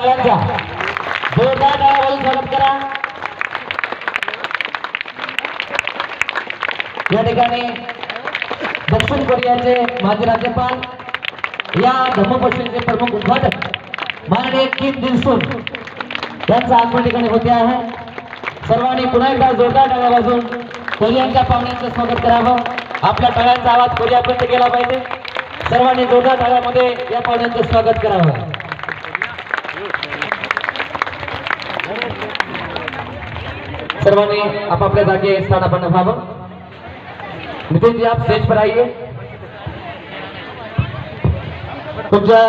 जोरदार स्वागत करा. या ठिकाणी दक्षिण कोरियाचे माजी राज्यपाल या धम्मपक्षाचे प्रमुख उद्घाटक माननीय किम दिलसून यांचं आगमन ठिकाणी होते आहे. सर्वांनी पुन्हा एकदा जोरदार टाळ्या वाजवून कोरियांच्या पाहुण्यांचं स्वागत करावं. आपल्या टाळ्यांचा आवाज कोरियापर्यंत गेला पाहिजे. सर्वांनी जोरदार टाळ्यामध्ये या पाहुण्यांचं स्वागत करावं. सर्वांनी आपापल्या जागे स्थानापन्न व्हावं नितिन जी, आप स्टेज पर आइए। तुमच्या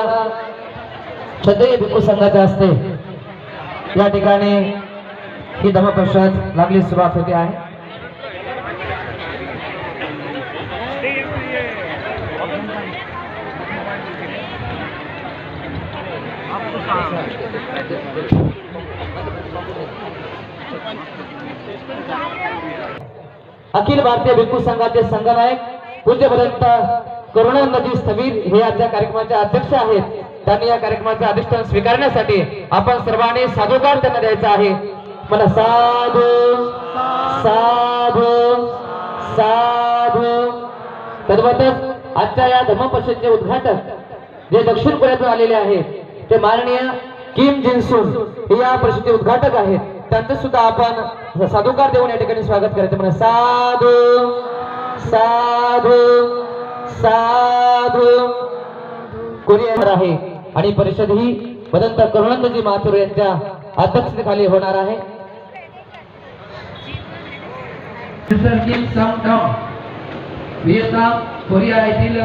क्षत्रिय भिक्खू संघाच्या हस्ते या ठिकाणी ही धर्मपश्चात लागली सुरुवात होते आहे। अखिल भारतीय भिक्खू संघाचे संघनायक पूज्यपर्यंत करुणा नदी स्थवीर हे या कार्यक्रमाचे अध्यक्ष आहेत. त्यांनी या कार्यक्रमाचे अधिष्ठान स्वीकारण्यासाठी आपण सर्वांनी साधुकार त्यांना द्यायचा आहे. मला साधू साधू साधू. तद्वतच आजच्या या धर्मपरिषदेचे उद्घाटक जे दक्षिण कोरियातून आलेले आहेत ते माननीय किम जिन्सून हे या परिषदेचे उद्घाटक आहेत. त्यांचं सुद्धा आपण साधुकार देऊन या ठिकाणी स्वागत करायचं. म्हणजे साधू साधू साधू. कोरिया आहे? आणि परिषद ही भदंत करुणंदजी माथुर यांच्या अध्यक्षतेखाली होणार आहे. व्हिएतनाम कोरिया येथील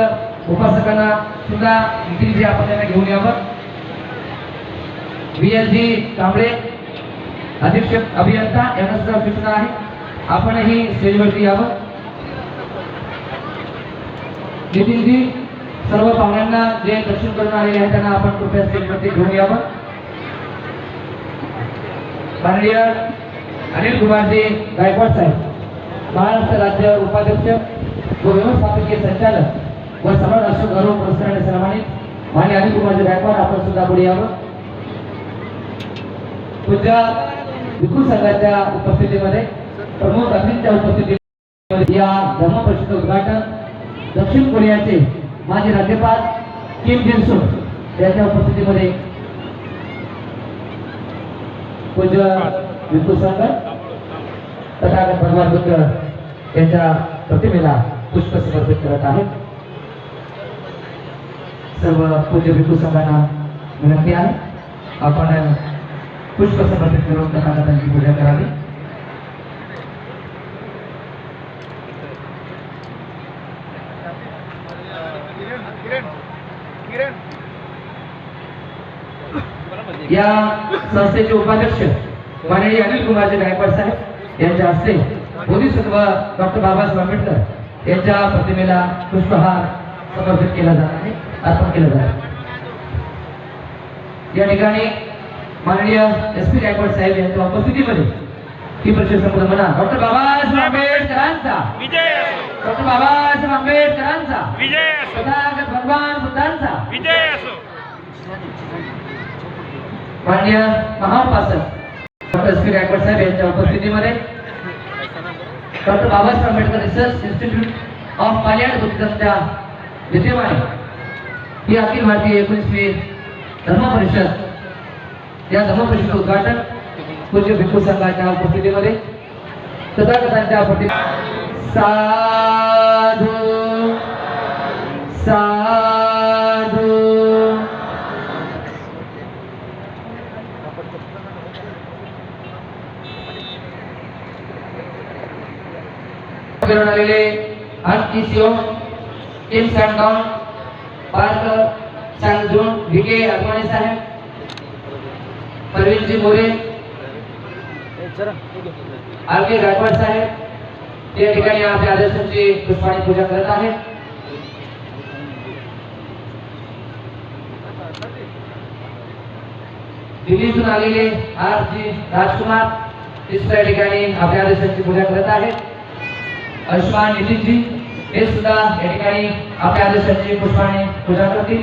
उपासकांना सुद्धा आपण त्यांना घेऊन यावं. व्ही एल जी कांबळे अधीक्षक अभियंता यांना सुद्धा सूचना आहे. आपणही स्टेजवरती यावं. नितीनजी सर्व पाहुण्यांना जे दर्शन करून आलेले आहेत त्यांना आपण कृपया स्टेजवरती घेऊन यावं. माननीय अनिल कुमारजी गायकवाड साहेब महाराष्ट्र राज्य उपाध्यक्ष व व्यवस्थापकीय संचालक व सम्राट अशोक गौरव पुरस्काराने सन्मानित मान्य अनिल कुमारजी गायकवाड आपण सुद्धा पुढे यावं. तुझ्या भिक्खू संघाच्या उपस्थितीमध्ये प्रमुख अतिथीच्या उपस्थितीमध्ये या धर्म उद्घाटन दक्षिण कोरियाचे माजी राज्यपाल किम जिनसून यांच्या उपस्थितीमध्ये. पूज्य भिक्खू संघ तथागत भगवान बुद्ध यांच्या प्रतिमेला पुष्प समर्पित करत आहेत. सर्व पूज्य भिक्खू संघांना विनंती आहे. आपण पुष्प समर्पित करून तथागतांची पूजा करावी. या संस्थेचे उपाध्यक्ष माननीय अनिल कुमारजी गायकवाड साहेब यांच्या हस्ते बोधिसत्व डॉक्टर बाबासाहेब आंबेडकर यांच्या प्रतिमेला पुष्पहार समर्पित केला जाणार आहे अर्पण केला जाणार या ठिकाणी माननीय एस पी गायकवाड साहेब यांच्या उपस्थितीमध्ये ही परिषद संपूर्ण म्हणा डॉक्टर बाबासाहेब आंबेडकरांचा. डॉक्टर बाबासाहेब आंबेडकरांचा. तथागत भगवान बुद्धांचा. विजय असो. माननीय महाउपासक डॉक्टर एस पी गायकवाड साहेब यांच्या उपस्थितीमध्ये doctor Babasaheb Ambedkar research institute of पालियाड बुद्धिझमच्या विद्यमाने ही अखिल भारतीय एकोणीसवी धर्म परिषद या धर्म परिषद उद्घाटन पूज्य भिक्खू संघाच्या उपस्थितीमध्ये तथागतांच्या प्रति साधू साधू। करून आलेले आज की सीओ किम सॅमडॉन पार्कर सांगजून व्ही अडवाणी साहेब परवीनजी मोरे आर के गायकवाड साहेब या ठिकाणी आपल्या आदर्शांची पुष्पाणी पूजा करत आहेत. दिल्लीतून आलेले आर जी राजकुमार तिसऱ्या ठिकाणी आपल्या आदर्शांची पूजा करत आहेत. आयुष्मान नितीनजी हे सुद्धा या ठिकाणी आपल्या आदेशाची पुष्पाने पूजा करतील.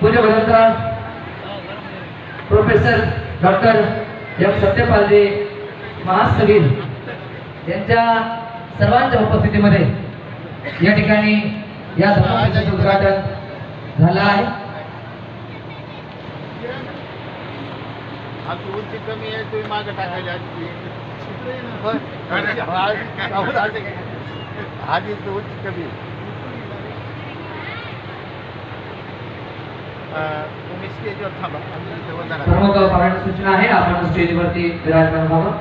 पूज्य भदंता प्रोफेसर डॉक्टर एम सत्यपालजी महास्तवीर यांच्या सर्वांच्या उपस्थितीमध्ये या ठिकाणी या धर्मपीठाचं उद्घाटन झालं आहे आमची उंची कमी आहे तुम्ही मागे टाकायला आधी उंची कमी आहे. तुम्ही स्टेजवर थांबा प्रमुख सूचना आहे. आपण स्टेजवरती विराजमान व्हावं.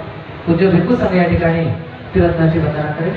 पूज्य भिक्खू संघ या ठिकाणी तिरत्नाची वंदना करेल.